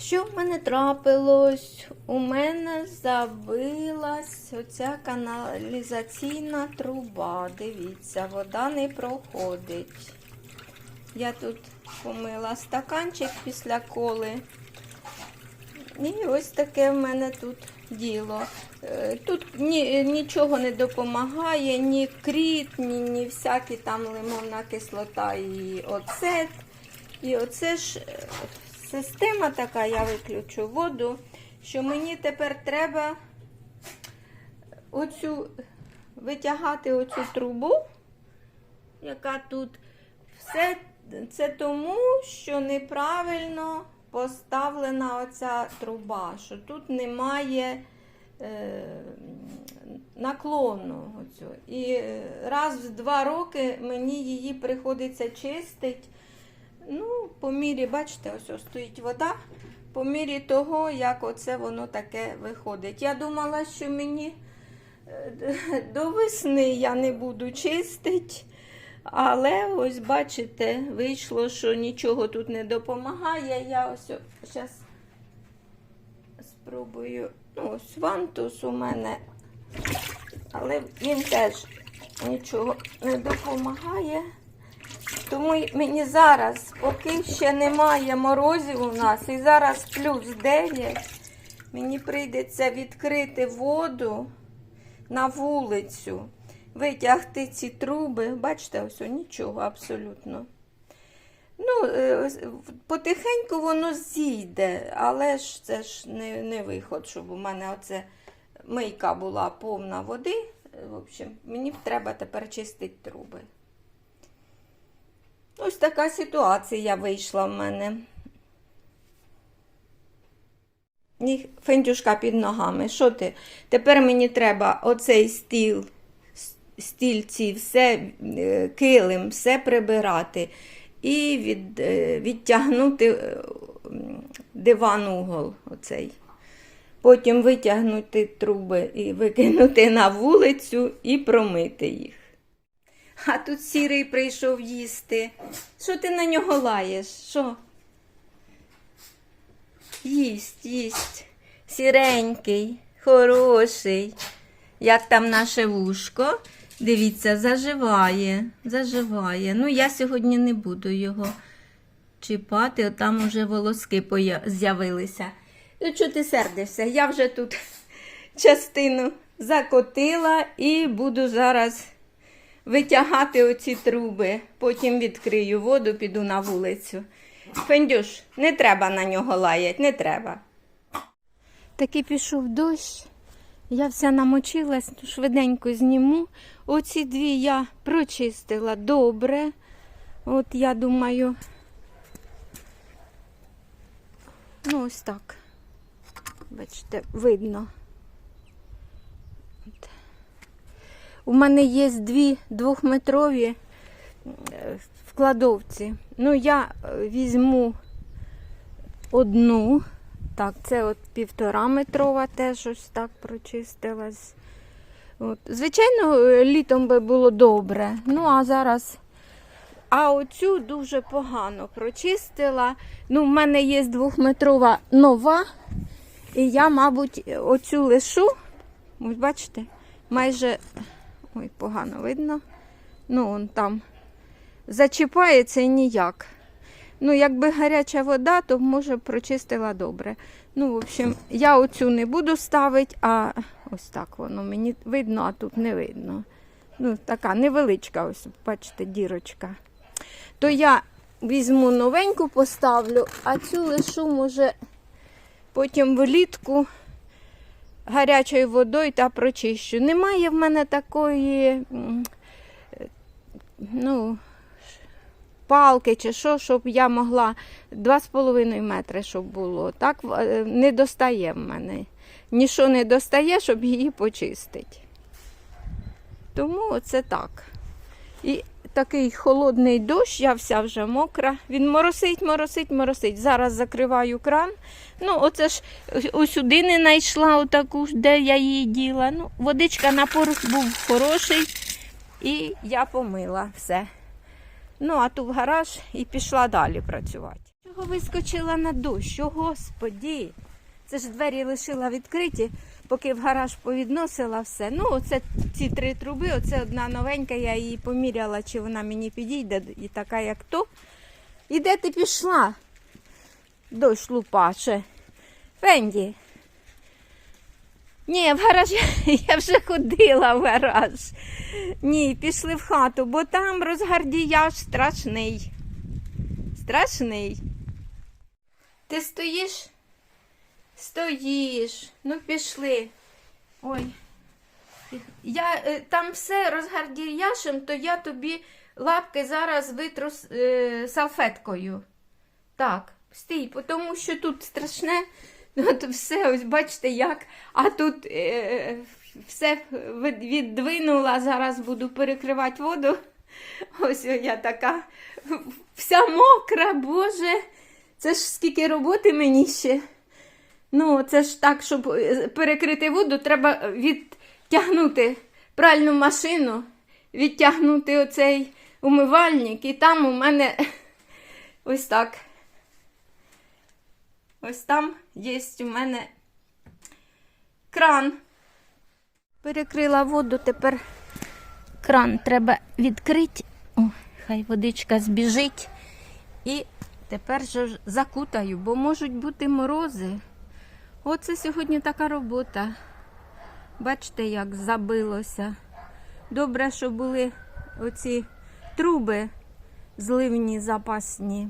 Що в мене трапилось? У мене забилась оця каналізаційна труба. Дивіться, вода не проходить. Я тут помила стаканчик після коли. І ось таке в мене тут діло. Е, Тут ні, нічого не допомагає, ні кріт, ні, ні всякі там лимонна кислота і оцет. І оце ж е, система така, я виключу воду, що мені тепер треба оцю витягати оцю трубу, яка тут. Все це тому, що неправильно поставлена оця труба, що тут немає е, наклону. Оцю. І е, раз в два роки мені її приходиться чистити. Ну, по мірі, бачите, ось ось стоїть вода. По мірі того, як оце воно таке виходить. Я думала, що мені е, до весни я не буду чистити. Але ось бачите, вийшло, що нічого тут не допомагає. Я ось зараз спробую. Ну, ось вантус у мене, але він теж нічого не допомагає. Тому мені зараз, поки ще немає морозів у нас, і зараз плюс 9, мені прийдеться відкрити воду на вулицю, витягти ці труби. Бачите, ось нічого абсолютно. Ну, е, потихеньку воно зійде, але ж це ж не, не виход, щоб у мене оце мийка була повна води. В общем, мені треба тепер чистити труби. Ось така ситуація вийшла в мене. І фендюшка під ногами. Що ти? Тепер мені треба оцей стіл, стільці, все, е, килим, все прибирати і від, е, відтягнути е, диван угол оцей. Потім витягнути труби і викинути на вулицю і промити їх. А тут сірий прийшов їсти. Що ти на нього лаєш? Що? Їсть, їсть. Сіренький, хороший. Як там наше вушко? Дивіться, заживає, заживає. Ну, я сьогодні не буду його чіпати, от там уже волоски з'явилися. Ну, чого ти сердишся? Я вже тут частину закотила і буду зараз витягати оці труби. Потім відкрию воду, піду на вулицю. Фендюш, не треба на нього лаять, не треба. Таки пішов дощ. Я вся намочилась, ну, швиденько зніму. Оці дві я прочистила добре. От я думаю. Ну, ось так. Бачите, видно. От. У мене є дві двохметрові е, в кладовці. Ну, я е, візьму одну. Так, це от півтора метрова теж ось так прочистилась. От. Звичайно, е, літом би було добре. Ну, а зараз. А оцю дуже погано прочистила. Ну, в мене є двохметрова нова. І я, мабуть, оцю лишу. Ось бачите, майже. Ой, погано видно. Ну, он там зачіпається і ніяк. Ну, якби гаряча вода, то може прочистила добре. Ну, в общем, я оцю не буду ставити, а ось так воно мені видно, а тут не видно. Ну, така невеличка, ось, бачите, дірочка. То я візьму новеньку, поставлю, а цю лишу, може, потім влітку гарячою водою та прочищу. Немає в мене такої, ну, палки чи що, щоб я могла 2,5 метри, щоб було. Так е, не достає в мене. Нічого не достає, щоб її почистити. Тому оце так. І такий холодний дощ, я вся вже мокра. Він моросить, моросить, моросить. Зараз закриваю кран. Ну, оце ж ось сюди не знайшла отаку, де я її діла. Ну, водичка напор був хороший. І я помила все. Ну, а тут гараж і пішла далі працювати. Чого вискочила на дощ? О, господі. Це ж двері лишила відкриті, поки в гараж повідносила все. Ну, оце ці три труби, оце одна новенька, я її поміряла, чи вона мені підійде, і така, як то. І де ти пішла? Дощ лупаше. Фенді. Ні, в гараж я вже ходила в гараж. Ні, пішли в хату, бо там розгардіяж страшний. Страшний. Ти стоїш? Стоїш. Ну, пішли. Ой. Я е, там все розгардіяшем, то я тобі лапки зараз витру е, салфеткою. Так, стій, тому що тут страшне. От все, ось бачите, як. А тут е, все від- віддвинула, зараз буду перекривати воду. Ось я така вся мокра, Боже. Це ж скільки роботи мені ще. Ну, це ж так, щоб е, перекрити воду, треба відтягнути пральну машину, відтягнути оцей умивальник, і там у мене ось так. Ось там є у мене кран. Перекрила воду, тепер кран треба відкрити. О, хай водичка збіжить. І тепер же закутаю, бо можуть бути морози. Оце сьогодні така робота. Бачите, як забилося. Добре, що були оці труби зливні запасні.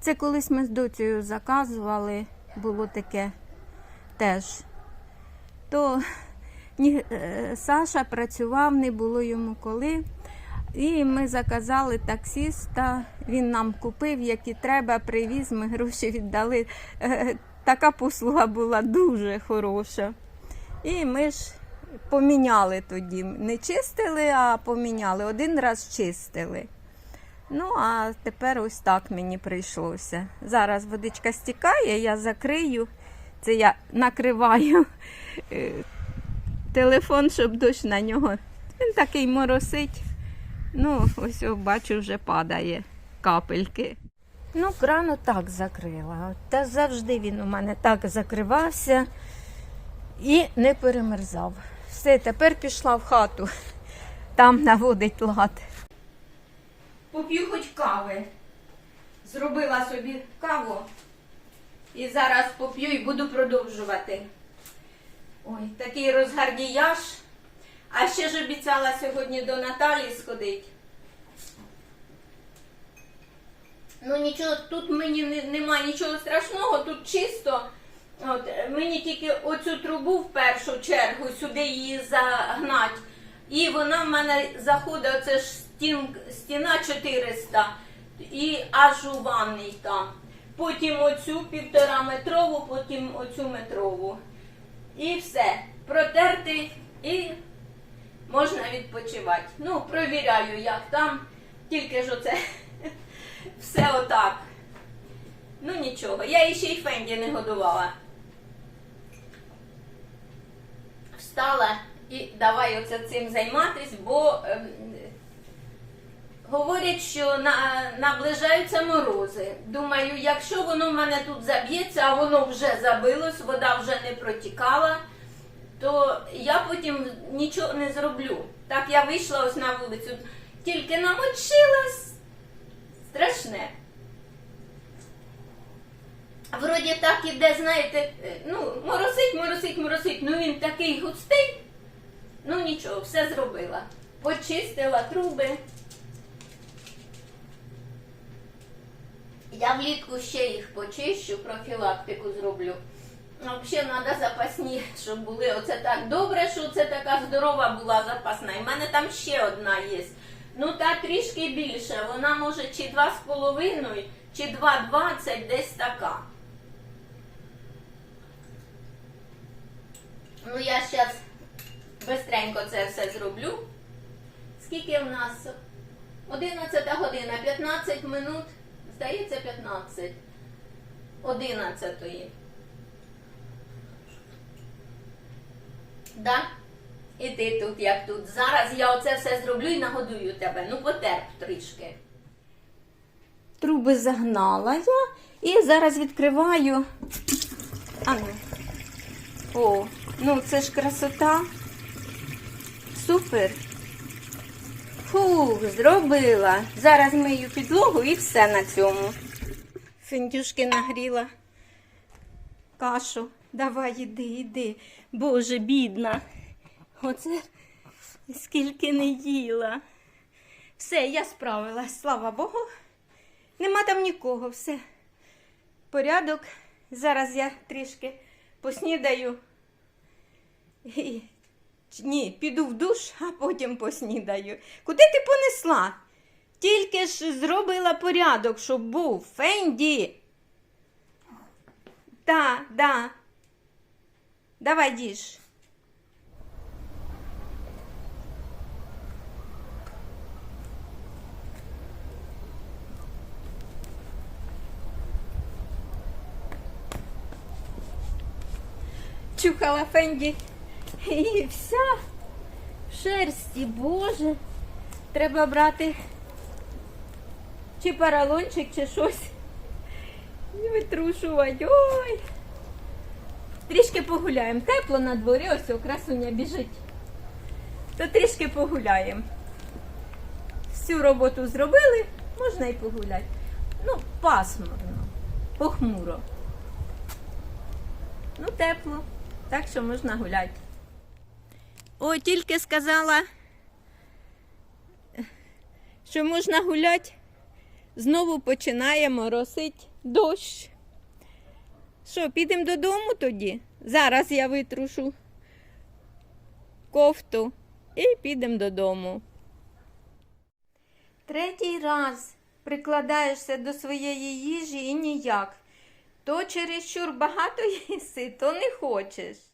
Це колись ми з доцею заказували, було таке теж. То ні, е, Саша працював, не було йому коли. І ми заказали таксіста, він нам купив, які треба, привіз, ми гроші віддали. Така послуга була дуже хороша. І ми ж поміняли тоді. Не чистили, а поміняли. Один раз чистили. Ну, а тепер ось так мені прийшлося. Зараз водичка стікає, я закрию. Це я накриваю е, телефон, щоб дощ на нього. Він такий моросить. Ну, ось бачу, вже падає капельки. Ну, кран так закрила. Та завжди він у мене так закривався і не перемерзав. Все, тепер пішла в хату. Там наводить лад. Поп'ю хоч кави. Зробила собі каву. І зараз поп'ю і буду продовжувати. Ой, такий розгардіяж. А ще ж обіцяла сьогодні до Наталі сходити. Ну нічого, тут мені не, немає нічого страшного, тут чисто. От, е, мені тільки оцю трубу в першу чергу сюди її загнать. І вона в мене заходить, оце ж стін, стіна 400 і аж у ванний там. Потім оцю півтора метрову, потім оцю метрову. І все. Протерти і можна відпочивати. Ну, провіряю, як там. Тільки ж оце все отак. Ну нічого, я її ще й Фенді не годувала. Встала і давай оце цим займатись, бо ем, говорять, що на, наближаються морози. Думаю, якщо воно в мене тут заб'ється, а воно вже забилось, вода вже не протікала, то я потім нічого не зроблю. Так я вийшла ось на вулицю, тільки намочилась. Страшне. Вроді так іде, знаєте, е, ну, моросить, моросить, моросить. Ну він такий густий. Ну нічого, все зробила. Почистила труби. Я влітку ще їх почищу, профілактику зроблю. Взагалі треба запасні, щоб були. Оце так добре, що це така здорова була запасна. І в мене там ще одна є. Ну та трішки більше. Вона може чи 2,5, чи 2,20, десь така. Ну, я зараз бистренько це все зроблю. Скільки в нас? 11 година, 15 минут. Здається, 15. 11. Да? І ти тут, як тут. Зараз я оце все зроблю і нагодую тебе. Ну, потерп трішки. Труби загнала я І зараз відкриваю. А ну. О, ну це ж красота. Супер. Фух, зробила. Зараз мию підлогу і все на цьому. Фіндюшки нагріла кашу. Давай, іди, іди. Боже, бідна. Оце скільки не їла. Все, я справилась, слава Богу. Нема там нікого, все. Порядок. Зараз я трішки поснідаю. І... Ні, піду в душ, а потім поснідаю. Куди ти понесла? Тільки ж зробила порядок, щоб був. Фенді. Да, да. Давай діж. Чухала Фенді. І вся в шерсті, боже. Треба брати чи паралончик, чи щось. І витрушувати. Ой. Трішки погуляємо. Тепло на дворі, ось красуня біжить. То трішки погуляємо. Всю роботу зробили, можна і погуляти. Ну, пасмурно, похмуро. Ну, тепло, так що можна гуляти. О, тільки сказала, що можна гуляти, знову починає моросить дощ. Що, підемо додому тоді? Зараз я витрушу кофту і підемо додому. Третій раз прикладаєшся до своєї їжі і ніяк. То чересчур багато їси, то не хочеш.